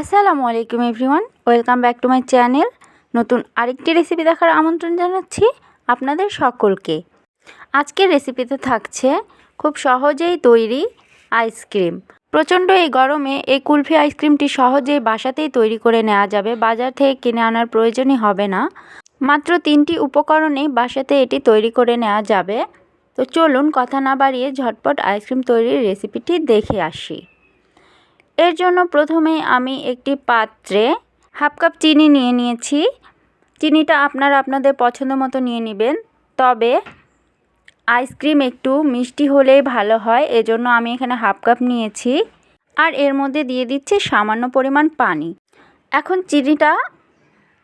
আসসালামু আলাইকুম everyone, welcome back to my channel. নতুন আরেকটি রেসিপি দেখার আমন্ত্রণ জানাচ্ছি আপনাদের সকলকে। আজকের রেসিপিতে থাকছে খুব সহজেই তৈরি আইসক্রিম। প্রচণ্ড এই গরমে এই কুলফি আইসক্রিমটি সহজেই বাসাতেই তৈরি করে নেওয়া যাবে, বাজার থেকে কিনে আনার প্রয়োজনই হবে না। মাত্র তিনটি উপকরণেই বাসাতে এটি তৈরি করে নেওয়া যাবে। তো চলুন কথা না বাড়িয়ে ঝটপট আইসক্রিম তৈরির রেসিপিটি দেখে আসি। এর জন্য প্রথমে আমি একটি পাত্রে হাফ কাপ চিনি নিয়ে নিয়েছি। চিনিটা আপনারা আপনাদের পছন্দ মতো নিয়ে নেবেন। তবে আইসক্রিম একটু মিষ্টি হলেই ভালো হয়, এজন্য আমি এখানে হাফ কাপ নিয়েছি। আর এর মধ্যে দিয়ে দিচ্ছি সামান্য পরিমাণ পানি। এখন চিনিটা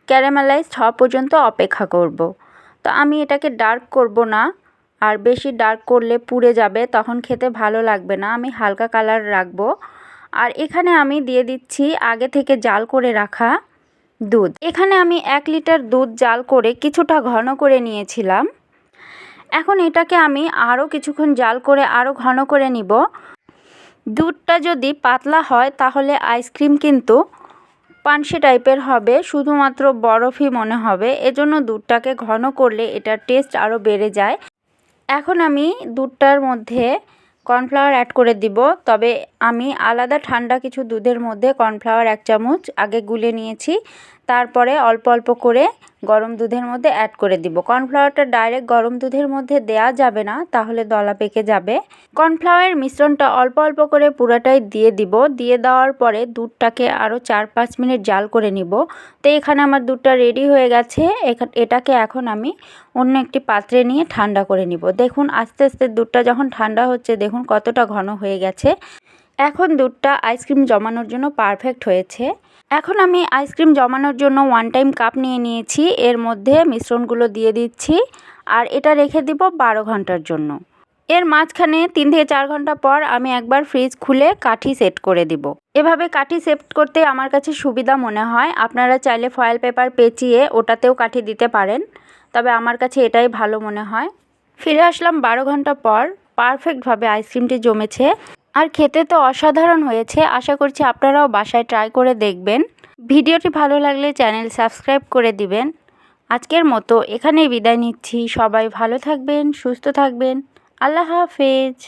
ক্যারামেলাইজড হওয়া পর্যন্ত অপেক্ষা করব। তো আমি এটাকে ডার্ক করব না, আর বেশি ডার্ক করলে পুড়ে যাবে, তখন খেতে ভালো লাগবে না। আমি হালকা কালার রাখব। আর এখানে আমি দিয়ে দিচ্ছি আগে থেকে জাল করে রাখা দুধ। এখানে আমি এক লিটার দুধ জাল করে কিছুটা ঘন করে নিয়েছিলাম। এখন এটাকে আমি আরও কিছুক্ষণ জাল করে আরও ঘন করে নিব। দুধটা যদি পাতলা হয় তাহলে আইসক্রিম কিন্তু পানসে টাইপের হবে, শুধুমাত্র বরফই মনে হবে। এজন্য দুধটাকে ঘন করলে এটার টেস্ট আরও বেড়ে যায়। এখন আমি দুধটার মধ্যে কর্নফ্লাওয়ার অ্যাড করে দিব, তবে আমি আলাদা ঠান্ডা কিছু দুধের মধ্যে কর্নফ্লাওয়ার এক চামচ আগে গুলে নিয়েছি, তারপরে অল্প অল্প করে গরম দুধের মধ্যে অ্যাড করে দিব। কর্নফ্লাওয়ারটা ডাইরেক্ট গরম দুধের মধ্যে দেয়া যাবে না, তাহলে দলা পেকে যাবে। কর্নফ্লাওয়ারের মিশ্রণটা অল্প অল্প করে পুরাটাই দিয়ে দিব। দিয়ে দেওয়ার পরে দুধটাকে আরও চার পাঁচ মিনিট জাল করে নিব। তো এখানে আমার দুধটা রেডি হয়ে গেছে। এটাকে এখন আমি অন্য একটি পাত্রে নিয়ে ঠান্ডা করে নিব। দেখুন, আস্তে আস্তে দুধটা যখন ঠান্ডা হচ্ছে, দেখুন কতটা ঘন হয়ে গেছে। এখন দুধটা আইসক্রিম জমানোর জন্য পারফেক্ট হয়েছে। এখন আমি আইসক্রিম জমানোর জন্য ওয়ান টাইম কাপ নিয়ে নিয়েছি। এর মধ্যে মিশ্রণগুলো দিয়ে দিচ্ছি আর এটা রেখে দিব বারো ঘণ্টার জন্য। এর মাঝখানে তিন থেকে চার ঘণ্টা পর আমি একবার ফ্রিজ খুলে কাঠি সেট করে দিব। এভাবে কাঠি সেট করতে আমার কাছে সুবিধা মনে হয়। আপনারা চাইলে ফয়েল পেপার পেঁচিয়ে ওটাতেও কাঠি দিতে পারেন। তবে আমার কাছে এটাই ভালো মনে হয়। ফিরে আসলাম বারো ঘণ্টা পর। পারফেক্টভাবে আইসক্রিমটি জমেছে। আর খেতে তো অসাধারণ হয়েছে। আশা করছি আপনারাও বাসায় ট্রাই করে দেখবেন। ভিডিওটি ভালো লাগলে চ্যানেল সাবস্ক্রাইব করে দিবেন। আজকের মতো এখানেই বিদায় নিচ্ছি। সবাই ভালো থাকবেন, সুস্থ থাকবেন। আল্লাহ হাফেজ।